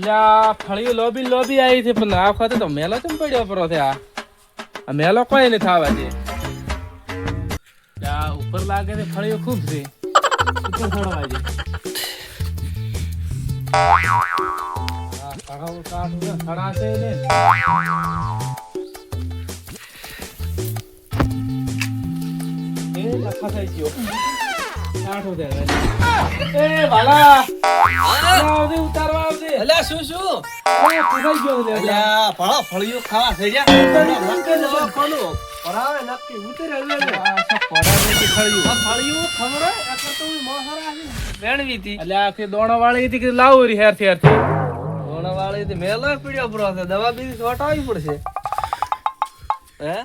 એટલે આ ફળીઓ lobby lobby આવી છે પણ આ તો મેલો ચમ પડ્યો પરો છે મેલો કોઈ નહીં થવા દે. ઉપર લાગે છે ફળીઓ ખૂબ છે. ઉપર આ છે, ને એ થઈ ગયો. એ વાલા અલ્યા શું શું એ ફસાઈ ગયો લે. અલ્યા ફળો ફળિયું ખાવા થઈ ગયા નક્કી દવાખાનું. પરાવે નક્કી ઉતરે હવે ને. આ શું પડાવે છે ફળિયું? આ ફળિયું ખવડાય? આ કરતો હું મોહરા છે. વેણવી હતી. એટલે દોણો વાળી હતી લાવું રી હેરથી હેરથી ધોણાવાળી તે મેલા પીડ્યો પરો દવા બીજી આવી પડશે. હે?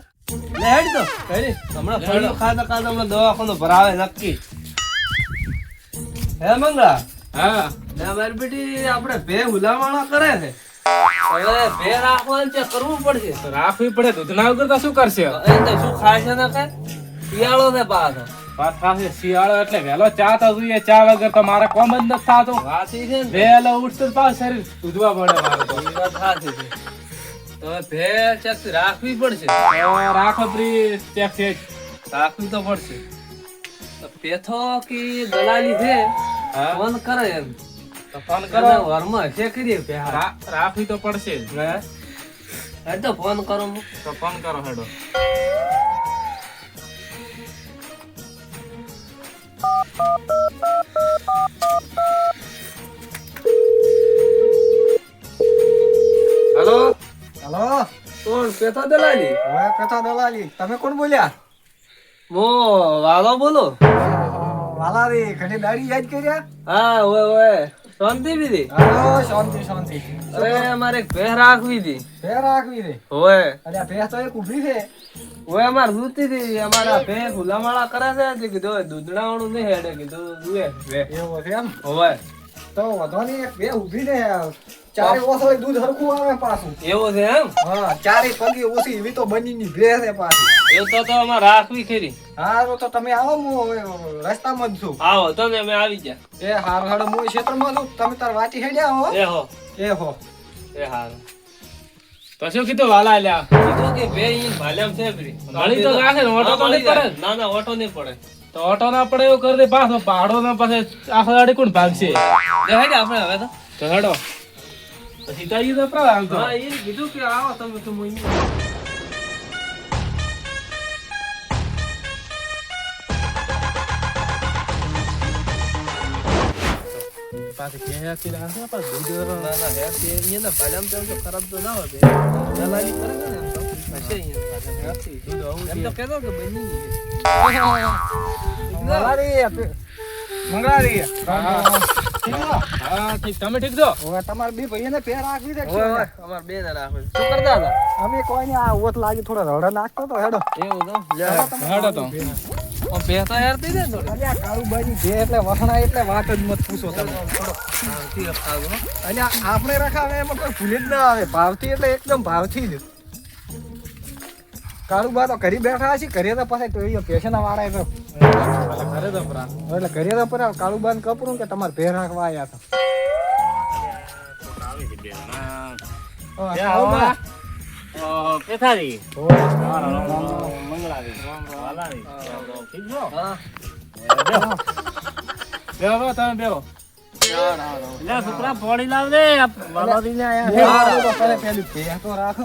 લે હેડ તો. કઈ હમણાં ફળિયું ખાતા ખાતા હમણાં દવાખાનો ભરાવે નક્કી. હે મંગળા? હા. ના મારી બેટી આપણે ભે હુલામણા કરે છે. હવે ભે રાખવાનું છે કરવું પડશે. રાખવી પડે દૂધના વગર તો શું કરશે? એ તો શું ખાય છે ને કઈ શિયાળો છે પાછો. વાત શિયાળો એટલે વહેલો ચા તો જોઈએ ચા વગર તો મારે કોમ જ નથી થતું. વાસી છે વહેલો ઉઠતું પાછું શરીર પડે મારે છે. તો ભે ચેક રાખવી પડશે. રાખો પ્રી ચેક છે. રાખવી તો પડશે. પેથો કે દલાલી છે? ફોન કરે. એમ ફોન કરો. કરો ઘરમાં કરી રાખવી તો પડશે. હે? તો ફોન કરો તો ફોન કરો હેડો. હેલો? હલો? કોણ? પેથો દલાલી? હવે કથા દલાલી. તમે કોણ બોલ્યા? મો વાલો બોલો. વાલારી ઘણી દાડી યાદ કર્યા? હા ઓય ઓય. શાંતિ બીધી હા શાંતિ શાંતિ. અરે મારે એક ભેહ રાખવી હતી. ભે રાખવી રે ઓય. અરે આ તો એક ઊભી છે. ઓય અમાર દૂધતી હતી. અમારા ભેહ ગુલામાળા કરે છે. તે કીધું દૂધણાવાળું નહીં હેડે. કીધું દુએ એવો છે એમ? ઓય. તો વધો નહીં એક ભે ઊભી ને ચારે ઓસળી દૂધ હરખું આવે પાછું. એવું છે એમ? હા ચારે પગી ઓછી એવી તો બનીની ભે છે પાછી. એ તો તો અમાર રાખવી ખરી. હા તો તો તમે આવો હું રસ્તામાં જ છું. આવો તમે અમે આવી ગયા. એ હાર હાડો હું ક્ષેત્રમાં છું. તમે તાર વાટી હેડ્યા હો. એ હો. એ હો. એ હાર. તો શું કીધું વાલા લ્યા કીધું કે બે ઇંચ ભાલ્યામ છે ફરી. મળી તો રાખે ને, ઓટો તો નહીં પડે ના? ના ઓટો નહીં પડે. તો ઓટો ના પડે એવું કરી દે પાછો. ભાડો ના પાસે આખો ગાડી કોણ ભાગશે? આપણે હવે તો. તો હેડો. તો સીતાજી તો પ્રા તો હા એ કીધું કે આવો તમે તો હું પાછી ક્યાંથી રાખે પાછું દૂધ ના ના હેરથી અહીંયા ના ભાલ્યામ તો ખરાબ તો ના હોય દલાલી કરે છે ને એમ તો. હશે અહીંયા પાછળ હેરથી. એમ તો કહેતો કે બની મંગળારી. મંગળારી. હા ઠીક તમે ઠીક છો? હવે તમારે બે ભાઈને પેર રાખવી દે ઓય અમાર બે ને રાખો શું કરતા હતા? અમે કોઈ ને આ ઓત લાગી થોડા રડા નાખતો તો હેડો. એવું તો? લે હેડો. તો. ઓ થોડી. અલ્યા જે એટલે વસણા એટલે વાત જ મત પૂછો તમે. અલ્યા આપણે રખાવે એમાં કોઈ ભૂલી જ ના આવે. ભાવથી એટલે એકદમ ભાવથી જ. કાળુબા તો કરી બેઠા છે કરીએ તો પછી તો પેશના વાળા તો. ઘરે તો પ્રા એટલે ઘરે તો પરા કાળુબા. ને. કપડું કે તમારે ભેર રાખવા આવ્યા હતા છોકરા પોણી લાવ દે પેલી ભે તો રાખો.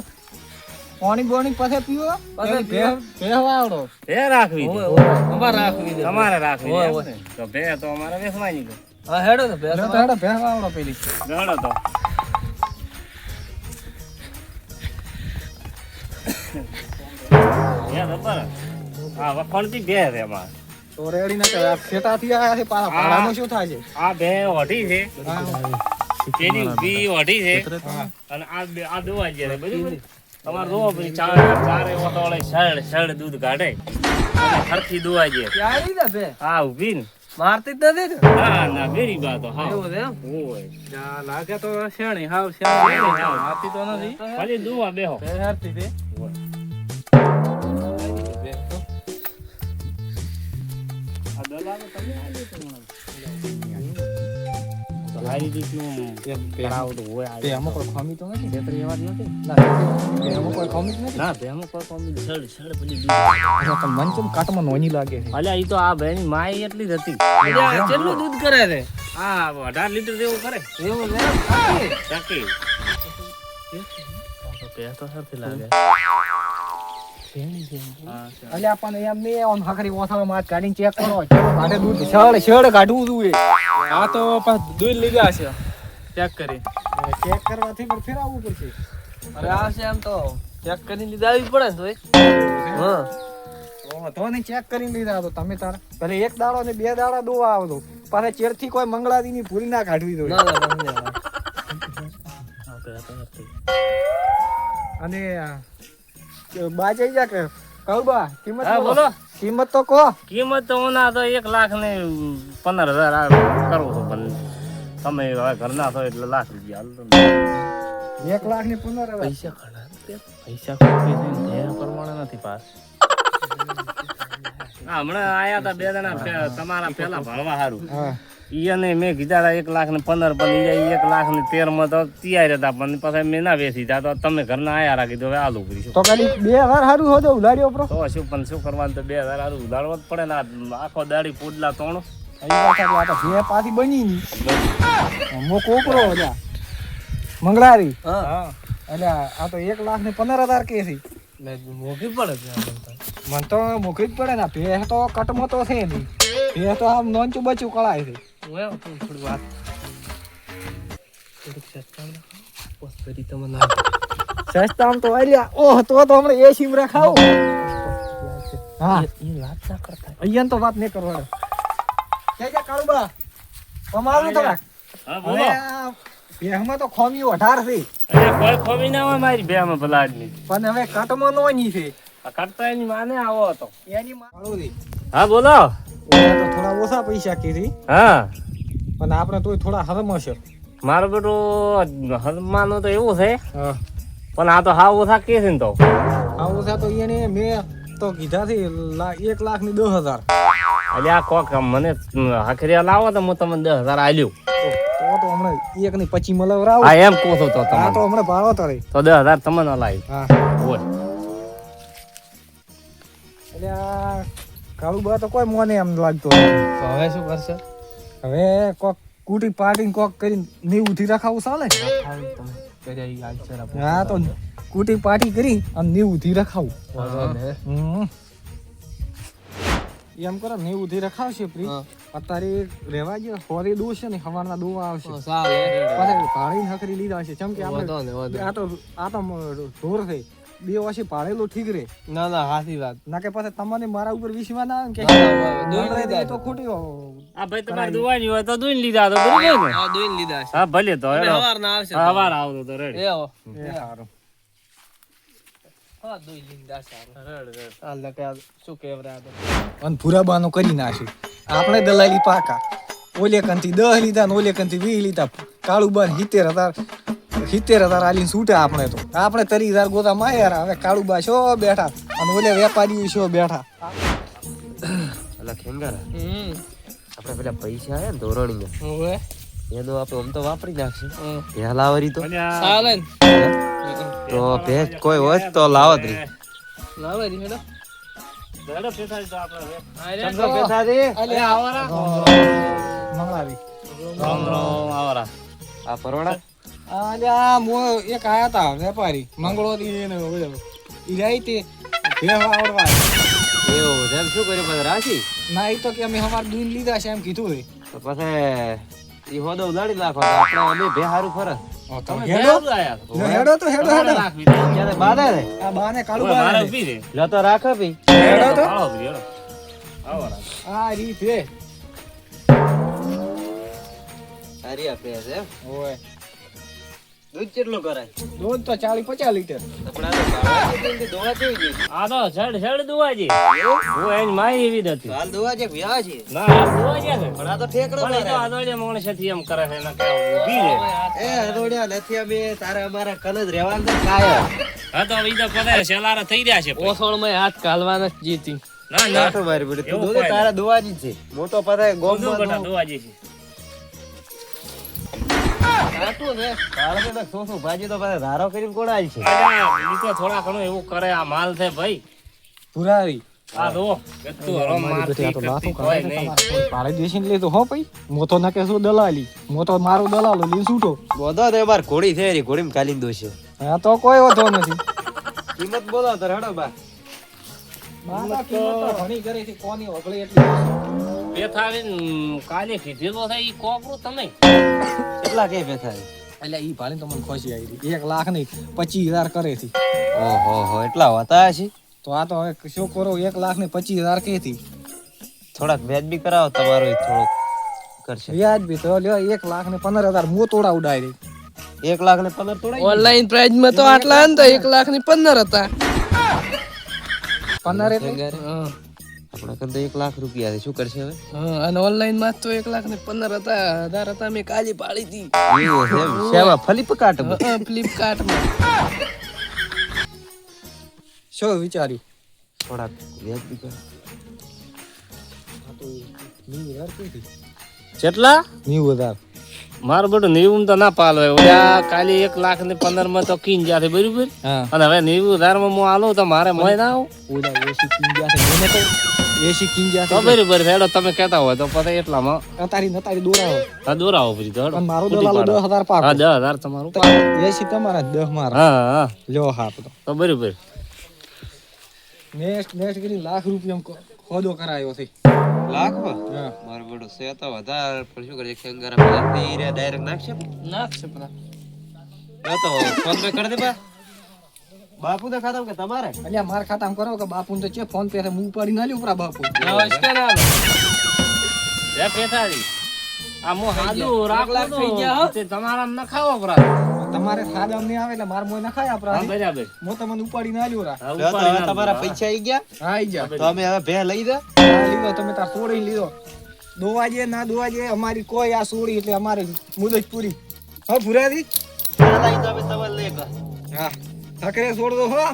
પાણી બોણી પછી પીવો? પછી ભે ભે રાખવી ઓય રાખવી તમારે રાખવી? તો ભે તો અમારે વેસવાની તો. હા હેડો તો તો હેડો ભે પેલી. ગણો તો. વખણતી બે છે અમારે. તો રેડી ના કરે ખેતાથી આયા છે પાછા. ભાડાનું શું થાય છે? આ બે ઓઢી છે. ઓઢી અને આ આ દોવા છે. બરાબર? તમારે જોવો પછી ચાર ચારે ઓટો વાળે સળ દૂધ કાઢે. હરખી દોવા આ ઊભી ને. મારતી જ નથી ને? ના ના બેરી બા તો હા. એવું છે એમ? લાગે તો શેણી હાવ શેણી તો નથી. ખાલી દુવા બેહો. બે તે આ દલાલો તમે તો. અલ્યા એ તો આ બેની માય એટલી જ હતી દૂધ કરે આ અઢાર લીટર જેવું કરે એવું લાગે. અલ્યા પણ એમ નહીં આમ હકરી ઓથાળો માથ કાઢીને ચેક કરો. કાઢે દૂધ શળ શળ કાઢવું જોઈએ આ તો પાછા દૂધ લીધા છે. ચેક કરી. ચેક કરવાથી પણ ફેરાવવું પડશે. અરે આ છે એમ તો. ચેક કરીને લીધા આવી પડે તો હા. તો ને ચેક કરીને લીધા તો તમે તાર. ભલે એક દાડો ને બે દાડા દોવા આવતો પાછા ચેરથી કોઈ મંગળાદી ની પૂરી ના કાઢવી દો ના ના અને આ, કે બા જઈ જા કે. કહું બા કિંમત હા બોલો. કિંમત તો કહો. કિંમત તો ના તો એક લાખ ને પંદર હજાર આ કરું છું પણ તમે હવે ઘરના છો એટલે લાખ રૂપિયા હાલ તો એક લાખ ને પંદર હજાર. પૈસા ઘણા પૈસા ખોટી છે ને ધ્યેય પ્રમાણે નથી પાસ. હા, હમણાં આયા તા બે જણા તમારા પેલા ભણવા સારું ઈને મેં કીધા તા એક લાખ ને પંદર પણ એક લાખ ને તેરમાં તો તૈયાર હતા પણ પછી મેં ના વેચી તા તો તમે ઘરના આયા રાખી દો હવે આલુ કરીશું તો ખાલી બે હજાર સારું હોજો ઉલાડ્યો પ્રો. તો શું પણ શું કરવાનું તો બે હજાર હારું ઉધારવા જ પડે ને આખો દાડી પોડલા તોણ. બે પાછી બની ની. મો કોકરો અલ્યા મંગળારી. હા. એટલે આ તો એક લાખ ને પંદર હજાર કે છે. મોંઘી પડે તો. મને તો મોકલી જ પડે ને ભેહ તો કટમાં તો છે નહીં. ભેહ તો આમ નોંચું બચું કળાય છે. હું થોડી વાત. થોડીક સસ્તા પોસ્ટ કરી તમે ના તો અલ્યા ઓહ તો તો હમણાં એ સીમ રખાવ. હા. એ વાત ના કરતા. અહીંયા તો વાત નહીં કરવા કે કે કાળુબા કમાવું તો હા બોલો. આ તો ખોમી અઢાર છે. અરે કોઈ ખોમી ના હોય મારી બે માં ભલા આદમી પણ હવે કટમાં નોની છે. આ એની માને આવો હતો. એની માળું હા બોલો. ઓલા તો થોડા ઓછા પૈસા કીધી. હા. પણ આપણે તોય થોડા હરમશે મારો બેટો હરમાનો તો એવું છે. પણ આ તો હાવ ઓછા કે છે ને તો. હાવ ઓછા તો એને મેં તો કીધા છે એક લાખની દસ હજાર. એટલે આ કોક મને હાખરિયા લાવો તો હું તમને દસ હજાર આલ્યું. તો તો હમણાં એક ની પચી મલવરાવ. હા એમ કહો છો તો આ તમે તો હમણાં ભાડો તો દસ હજાર તમને લાવી. હા. બોલ. એટલે આ કાળુબા તો કોઈ મોને એમ લાગતો. હવે શું કરશે? હવે કોક કુટી પાટીને કોક કરીને નેવું થી રખાવું ચાલે. હા તો કુટી પાટી કરી અને નેવું ઉધી રખાવું. હમ. એમ કરો નેવું ઉધી રખાવશે પ્રી અત્યારે રહેવા ગયો સોરી દો છે ને સવારના દોવા આવશે. પાણી. હકરી લીધા છે ચમકી કે આપણે આ તો આ તો ઢોર છે. બે વાસી પાડેલો ઠીક રે. ના ના હાથી વાત. ના કે પાછા તમારે મારા ઉપર વિશ્વા ના કે ના, ના, તો ખોટી આ ભાઈ તમારે દુવાની હોય તો દુઈન લીધા તો બરોબર ને? હા દુઈન લીધા હા ભલે તો અને હેડો. સવારના આવશે હવાર આવતો તો રેડ એ. એ સારું હા દોઈ લીધા સારું હાલ ને કે આ શું કહેવરા આ તો. અને ભૂરાબાનો કરી નાખ્યું આપણે દલાલી પાકા. ઓલે કંથી દહ લીધા ઓલે કંથી વીસ લીધા. કાળુબા હિતેર હજાર. સિત્તેર હજાર આલીને છૂટે આપણે તો. આપણે તરી હજાર ગોતા માયા હવે કાળુબા છો બેઠા? અને ઓલે વેપારીઓ છો બેઠા? અલા ખેંગારા આપણે પેલા પૈસા આવ્યા ને ધોરણીયા હવે? એ તો આપણે આમ તો વાપરી નાખશું. હમ. પહેલાવરી તો. ચાલે તો ભેજ કોઈ હોય તો લાવત રી. લાવે રી હેડો આ પરોણા અલ્યા મો એક આયા તા વેપારી મંગળો દી ને ઈ તે ભેવા આવડવા. એવું શું કર્યું પછી? રાખી ના ઈ તો કે અમે અમાર દૂધ લીધા છે એમ કીધું છે તો પછી ઈ હોદો નાખો આપણે અમે બે હારું ફરસ તમે હેડો. હેડો તો હેડો હેડો. ક્યારે બાધે ને આ બાને કાળું બાને ઊભી રે. લો તો રાખો ભી હેડો તો. આવો હેડો. આવરા. આ રીત હે સારી આપે છે. ઓય. દૂધ કેટલું કરાય? દૂધ તો ચાલી પચાસ લીટર. આ તો છે. તો દોવા છે. દુવાજી હું એની માય એવી નથી હાલ દોવા છે કે છે? ના આ દુવાજી છે પણ આ તો ઠેકડો પણ તો મારે. આદોડિયા છે એમ કરે છે એને કે ઊભી રે એ હરોડ્યા નથી અમે તારે અમારા જ રહેવાનું તો કાય હા તો બીજો પદે શેલારા થઈ રહ્યા છે ઓસોળમાં હાથ કાલવાના જ જીતી. ના ના. તો મારી બેટી તું તારા દોવાજી જ છે. મોટો પદે ગોમનું ગોમમાં બેટા છે. ધારો કરીને કોડાય થોડા ઘણું એવું કરે આ માલ છે ભાઈ આ આ ભાઈ મોતો નાકે શું દલાલી મોતો મારો દલાલો લીન છૂટો બોધો તો બાર ઘોડી છે એની ઘોડીમાં કાલીન દોશે હા તો કોઈ વધો નથી કિંમત બોલો તો હેડો બા એટલી બેથાવીને કાલે કીધેલો થાય કોપરું તમે? પૈસા એટલે ઈ ભાળી તો મને ખોશી આવી હતી. એક લાખ નહીં પચીસ હજાર કરે થી ઓહો હો એટલા હોતા છે તો આ તો હવે શું કરો એક લાખ ને પચીસ હજાર કે થી થોડાક વ્યાજ બી કરાવો તમારો થોડોક કરશે. વ્યાજ બી તો લ્યો એક લાખ ને પંદર હજાર મો તોડા ઉડાય રહી એક લાખ ને પંદર તોડા ઓનલાઈન પ્રાઇસમાં તો આટલા ને તો એક લાખની પંદર હતા. પંદર એટલે. આપણા કન એક લાખ રૂપિયા છે. શું કરશે હવે? હા, અને ઓનલાઈનમાં તો એક લાખ ને પંદર હતા. હજાર હતા મેં કાલે પાડી હતી સેવા ફ્લિપકાર્ટ ફ્લિપકાર્ટમાં? શું વિચાર્યું? થોડાક વ્યાજ બી કરાવો કેટલા? નેવું હજાર. મારો બેટું નેવું તો ના પાલ ઓલા કાલે એક લાખ ને પંદરમાં તો કીન જાતે બરાબર? અને હવે નેવું હજારમાં હું આલું તો મારે મોય ના આવું? ઓલા એસી કિંજા છે મને તો એસી કિંજા તો બરાબર હેડો તમે કહેતા હોય તો પછી એટલામાં. અતારી નતારી દોરાવો હા દોરાવો પછી તો પણ મારો દલાલો પાડો. દસ હજાર પાક. હા દસ હજાર તમારું પાડો. એસી તમારા 10 મારા. હા હા. લ્યો હા તો. તો બરાબર નેક્સ્ટ નેક્સ્ટ કરી લાખ રૂપિયા ખોદો કરાયો છે. લાખ? હા. મારો બેટો છે તો વધારે પણ શું કરે ખેંગારા તીરે ડાયરેક્ટ નાખશે? નાખશે બધા તો ફોન પે કરી દે બા. બાપુ તો ખાતા કે તમારે? અલ્યા માર ખાતા કરો કે બાપુ તો છે ફોન પેરે હું ઉપાડી ના લ્યો બાપુ નમસ્કાર આલો. જય પેથારી આ મો હાજુ રાખ લાખ થઈ ગયા હો. તે તમારા ન ખાવો પરા તમારે ખાધા નહીં આવે એટલે માર મોય ના ખાય આપરા બરાબર. મો તમને ઉપાડી ના લ્યો રા. લો તમારા પૈસા આવી ગયા? હા આઈ ગયા. તો અમે હવે ભે લઈ દે. લીધો તમે તાર સોડી લીધો દોવાજે ના દોવાજે અમારી કોઈ આ સોડી એટલે અમારી મુદત પૂરી હા ભૂરાદી લઈ તો અમે તમારે લઈ હા. હકરે છોડ દો હો.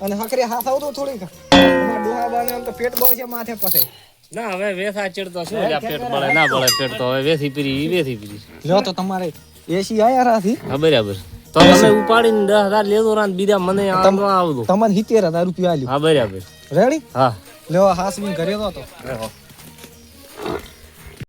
અને હકરે હાથ આવતો થોડીક અમાર ડોહા બાને આમ તો પેટ બળ છે માથે પસે ના હવે વેસા ચડતો શું? આ પેટ બળે? ના બળે પેટ તો હવે વેસી પીરી ઈ વેસી પીરી. લ્યો તો તમારે એસી આયા રાથી. હા બરાબર. તો તમે ઉપાડીને દસ હજાર લેતો રાન બીજા મને આમ ન આવતું તમને સિત્તેર હજાર રૂપિયા આલ્યું. હા બરાબર. રેડી હા. લ્યો હાસવીન ઘરે તો તો. હા.